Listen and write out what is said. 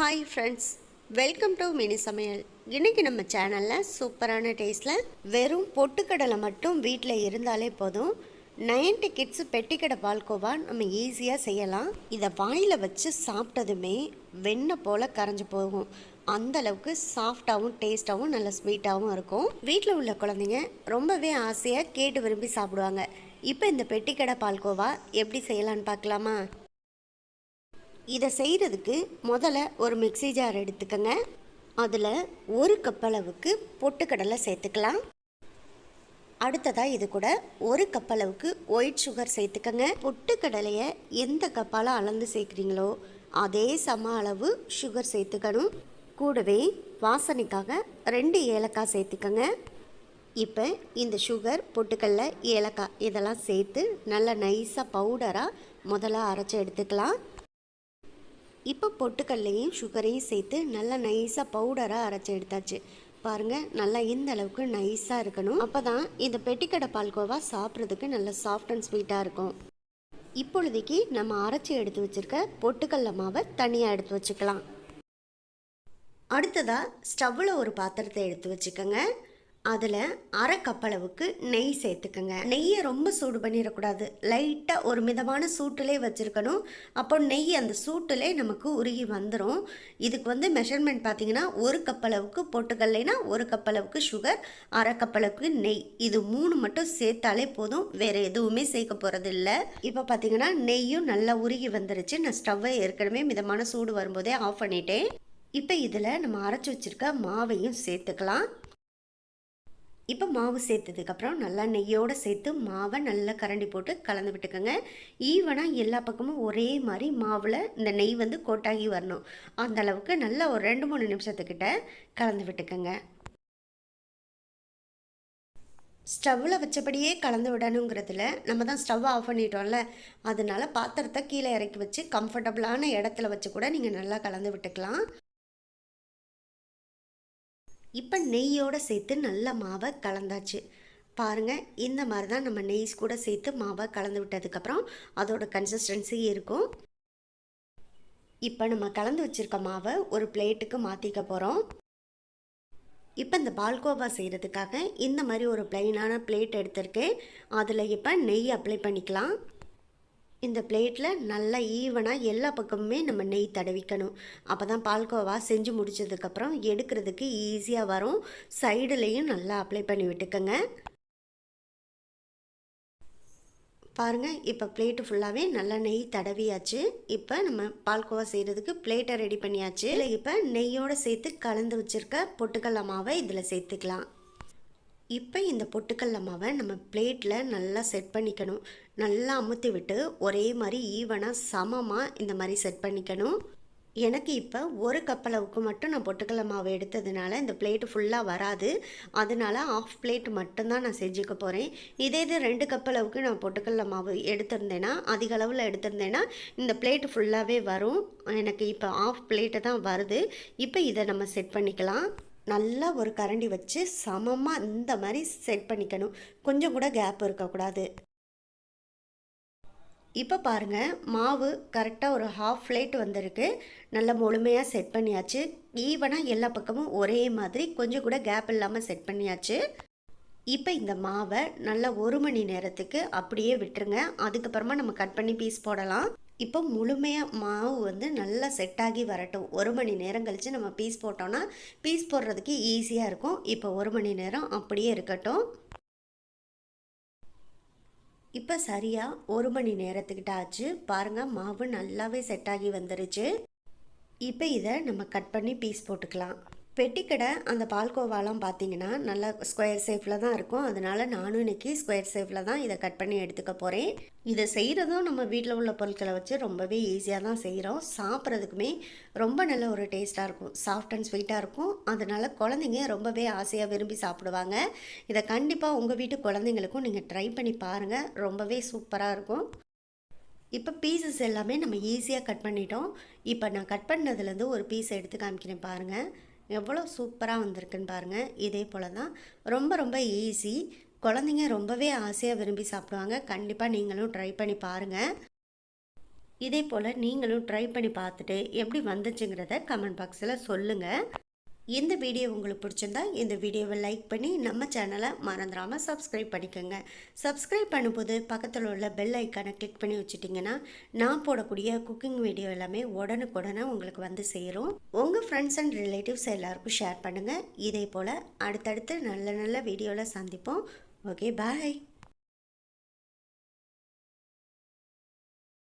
Hi friends welcome to mini சமையல் இன்றைக்கி நம்ம சேனலில் சூப்பரான டேஸ்ட்டில் வெறும் பொட்டுக்கடலை மட்டும் வீட்டில் இருந்தாலே போதும். நைன்டி கிட்ஸ் பெட்டிக்கடை பால்கோவா நம்ம ஈஸியாக செய்யலாம். இதை வாயில் வச்சு சாப்பிட்டதுமே வெண்ணெய் போல் கரைஞ்சி போகும். அந்த அளவுக்கு சாஃப்டாகவும் டேஸ்ட்டாகவும் நல்ல ஸ்வீட்டாகவும் இருக்கும். வீட்டில் உள்ள குழந்தைங்க ரொம்பவே ஆசையாக கேட்டு விரும்பி சாப்பிடுவாங்க. இப்போ இந்த பெட்டிக்கடை பால்கோவா எப்படி செய்யலான்னு பார்க்கலாமா? இதை செய்கிறதுக்கு முதல்ல ஒரு மிக்ஸி ஜார் எடுத்துக்கோங்க. அதில் ஒரு கப் அளவுக்கு பொட்டுக்கடலை சேர்த்துக்கலாம். அடுத்ததாக இது கூட ஒரு கப் அளவுக்கு ஒயிட் சுகர் சேர்த்துக்கோங்க. பொட்டுக்கடலையை எந்த கப்பால் அளந்து சேர்க்குறீங்களோ அதே சம அளவு சுகர் சேர்த்துக்கணும். கூடவே வாசனைக்காக ரெண்டு ஏலக்காய் சேர்த்துக்கோங்க. இப்போ இந்த சுகர் பொட்டுக்கடல ஏலக்காய் இதெல்லாம் சேர்த்து நல்லா நைஸாக பவுடராக முதல்ல அரைச்சி எடுத்துக்கலாம். இப்போ பொட்டுக்கல்லையும் சுகரையும் சேர்த்து நல்லா நைஸாக பவுடராக அரைச்சி எடுத்தாச்சு. பாருங்கள் நல்லா இந்த அளவுக்கு நைஸாக இருக்கணும். அப்போ தான் இந்த பெட்டிக்கடை பால்கோவா சாப்பிட்றதுக்கு நல்லா சாஃப்ட் அண்ட் ஸ்வீட்டாக இருக்கும். இப்பொழுதைக்கு நம்ம அரைச்சி எடுத்து வச்சுருக்க பொட்டுக்கல்ல மாவை தனியாக எடுத்து வச்சுக்கலாம். அடுத்ததாக ஸ்டவ்வில் ஒரு பாத்திரத்தை எடுத்து வச்சுக்கோங்க. அதில் அரை கப்பளவுக்கு நெய் சேர்த்துக்கோங்க. நெய்யை ரொம்ப சூடு பண்ணிடக்கூடாது. லைட்டாக ஒரு மிதமான சூட்டிலே வச்சுருக்கணும். அப்போ நெய் அந்த சூட்டிலே நமக்கு உருகி வந்துடும் இதுக்கு வந்து மெஷர்மெண்ட் பார்த்தீங்கன்னா ஒரு கப்பளவுக்கு பொட்டுக்கல்லைனா ஒரு கப்பளவுக்கு சுகர் அரை கப்பளவுக்கு நெய். இது மூணு மட்டும் சேர்த்தாலே போதும். வேறு எதுவுமே சேர்க்க போகிறது இல்லை இப்போ பார்த்தீங்கன்னா நெய்யும் நல்லா உருகி வந்துருச்சு. நான் ஸ்டவ்வை ஏற்கனவே மிதமான சூடு வரும்போதே ஆஃப் பண்ணிட்டேன். இப்போ இதில் நம்ம அரைச்சி வச்சுருக்க மாவையும் சேர்த்துக்கலாம். இப்போ மாவு சேர்த்ததுக்கப்புறம் நல்லா நெய்யோடு சேர்த்து மாவை நல்லா கரண்டி போட்டு கலந்து விட்டுக்கோங்க. ஈவனாக எல்லா பக்கமும் ஒரே மாதிரி மாவில் இந்த நெய் வந்து கோட்டாகி வரணும். அந்த அளவுக்கு நல்லா ஒரு ரெண்டு மூணு நிமிஷத்துக்கிட்ட கலந்து விட்டுக்கோங்க. ஸ்டவ்வில் வச்சபடியே கலந்து விடணுங்கிறதுல நம்ம தான் ஸ்டவ் ஆஃப் பண்ணிட்டோம்ல. அதனால பாத்திரத்தை கீழே இறக்கி வச்சு கம்ஃபர்டபுளான இடத்துல வச்சு கூட நீங்கள் நல்லா கலந்து விட்டுக்கலாம். இப்போ நெய்யோடு சேர்த்து நல்ல மாவை கலந்தாச்சு. பாருங்கள் இந்த மாதிரி தான் நம்ம நெய்ஸ் கூட சேர்த்து மாவை கலந்து விட்டதுக்கப்புறம் அதோட கன்சிஸ்டன்சி இருக்கும். இப்போ நம்ம கலந்து வச்சுருக்க மாவை ஒரு பிளேட்டுக்கு மாற்றிக்க போகிறோம் இப்போ இந்த பால்கோவா செய்கிறதுக்காக இந்த மாதிரி ஒரு பிளெயினான பிளேட் எடுத்திருக்கேன். அதில் இப்போ நெய் அப்ளை பண்ணிக்கலாம். இந்த பிளேட்டில் நல்லா ஈவனாக எல்லா பக்கமுமே நம்ம நெய் தடவிக்கணும். அப்போ தான் பால்கோவா செஞ்சு முடிச்சதுக்கப்புறம் எடுக்கிறதுக்கு ஈஸியாக வரும். சைடுலேயும் நல்லா அப்ளை பண்ணி விட்டுக்கோங்க. பாருங்கள் இப்போ பிளேட்டு ஃபுல்லாகவே நல்லா நெய் தடவியாச்சு. இப்போ நம்ம பால்கோவா செய்கிறதுக்கு பிளேட்டை ரெடி பண்ணியாச்சு. இல்லை இப்போ நெய்யோடு சேர்த்து கலந்து வச்சுருக்க பொட்டுக்கல்ல மாவை இதில் சேர்த்துக்கலாம். இப்போ இந்த பொட்டுக்கல்ல மாவை நம்ம பிளேட்டில் நல்லா செட் பண்ணிக்கணும். நல்லா அமுத்தி விட்டு ஒரே மாதிரி ஈவனாக சமமாக இந்த மாதிரி செட் பண்ணிக்கணும். எனக்கு இப்போ ஒரு கப் அளவுக்கு மட்டும் நான் பொட்டுக்கல்ல மாவு எடுத்ததுனால இந்த பிளேட்டு ஃபுல்லாக வராது. அதனால ஆஃப் பிளேட் மட்டும்தான் நான் செஞ்சுக்க போகிறேன் இதே இது ரெண்டு கப் அளவுக்கு நான் பொட்டுக்கல்ல மாவு எடுத்திருந்தேன்னா அதிக அளவில் எடுத்திருந்தேன்னா இந்த பிளேட்டு ஃபுல்லாகவே வரும். எனக்கு இப்போ ஆஃப் பிளேட்டு தான் வருது. இப்போ இதை நம்ம செட் பண்ணிக்கலாம். நல்லா ஒரு கரண்டி வச்சு சமமாக இந்த மாதிரி செட் பண்ணிக்கணும். கொஞ்சம் கூட கேப் இருக்கக்கூடாது. இப்போ பாருங்கள் மாவு கரெக்டாக ஒரு ஹாஃப் ஃப்ளேட் வந்திருக்கு. நல்லா முழுமையாக செட் பண்ணியாச்சு. ஈவனாக எல்லா பக்கமும் ஒரே மாதிரி கொஞ்சம் கூட கேப் இல்லாமல் செட் பண்ணியாச்சு. இப்போ இந்த மாவை நல்லா ஒரு மணி நேரத்துக்கு அப்படியே விட்டுருங்க. அதுக்கப்புறமா நம்ம கட் பண்ணி பீஸ் போடலாம். இப்போ முழுமையாக மாவு வந்து நல்லா செட் ஆகி வரட்டும். ஒரு மணி நேரம் கழித்து நம்ம பீஸ் போட்டோன்னா பீஸ் போடுறதுக்கு ஈஸியாக இருக்கும். இப்போ ஒரு மணி நேரம் அப்படியே இருக்கட்டும். இப்போ சரியாக ஒரு மணி நேரத்துக்கிட்ட ஆச்சு. பாருங்கள் மாவு நல்லாவே செட் ஆகி வந்துருச்சு. இப்போ இதை நம்ம கட் பண்ணி பீஸ் போட்டுக்கலாம். பெட்டிக்கடை அந்த பால்கோவாலாம் பார்த்தீங்கன்னா நல்லா ஸ்கொயர் ஷேப்பில் தான் இருக்கும். அதனால் நானும் இன்றைக்கி ஸ்கொயர் ஷேப்பில் தான் இதை கட் பண்ணி எடுத்துக்க போகிறேன் இதை செய்கிறதும் நம்ம வீட்டில் உள்ள பொருட்களை வச்சு ரொம்பவே ஈஸியாக தான் செய்கிறோம் சாப்பிட்றதுக்குமே ரொம்ப நல்ல ஒரு டேஸ்ட்டாக இருக்கும். சாஃப்ட் அண்ட் ஸ்வீட்டாக இருக்கும். அதனால் குழந்தைங்க ரொம்பவே ஆசையாக விரும்பி சாப்பிடுவாங்க. இதை கண்டிப்பாக உங்கள் வீட்டு குழந்தைங்களுக்கும் நீங்கள் ட்ரை பண்ணி பாருங்கள் ரொம்பவே சூப்பராக இருக்கும். இப்போ பீசஸ் எல்லாமே நம்ம ஈஸியாக கட் பண்ணிட்டோம். இப்போ நான் கட் பண்ணதுலேருந்து ஒரு பீஸ் எடுத்து காமிக்கிறேன் பாருங்கள் எவ்வளோ சூப்பராக வந்திருக்குன்னு பாருங்கள் இதே போல் தான் ரொம்ப ரொம்ப ஈஸி குழந்தைங்க ரொம்பவே ஆசையாக விரும்பி சாப்பிடுவாங்க. கண்டிப்பாக நீங்களும் ட்ரை பண்ணி பாருங்கள் இதே போல் நீங்களும் ட்ரை பண்ணி பார்த்துட்டு எப்படி வந்துச்சுங்கிறத கமெண்ட் பாக்ஸில் சொல்லுங்கள் இந்த வீடியோ உங்களுக்கு பிடிச்சிருந்தா இந்த வீடியோவை லைக் பண்ணி நம்ம சேனலை மறந்துடாமல் சப்ஸ்கிரைப் பண்ணிக்கோங்க. சப்ஸ்கிரைப் பண்ணும்போது பக்கத்தில் உள்ள பெல் ஐக்கானை கிளிக் பண்ணி வச்சுட்டிங்கன்னா நான் போடக்கூடிய குக்கிங் வீடியோ எல்லாமே உடனுக்குடனே உங்களுக்கு வந்து சேரும். உங்கள் ஃப்ரெண்ட்ஸ் அண்ட் ரிலேட்டிவ்ஸ் எல்லாருக்கும் ஷேர் பண்ணுங்கள் இதே போல் அடுத்தடுத்து நல்ல நல்ல வீடியோவில் சந்திப்போம். Okay bye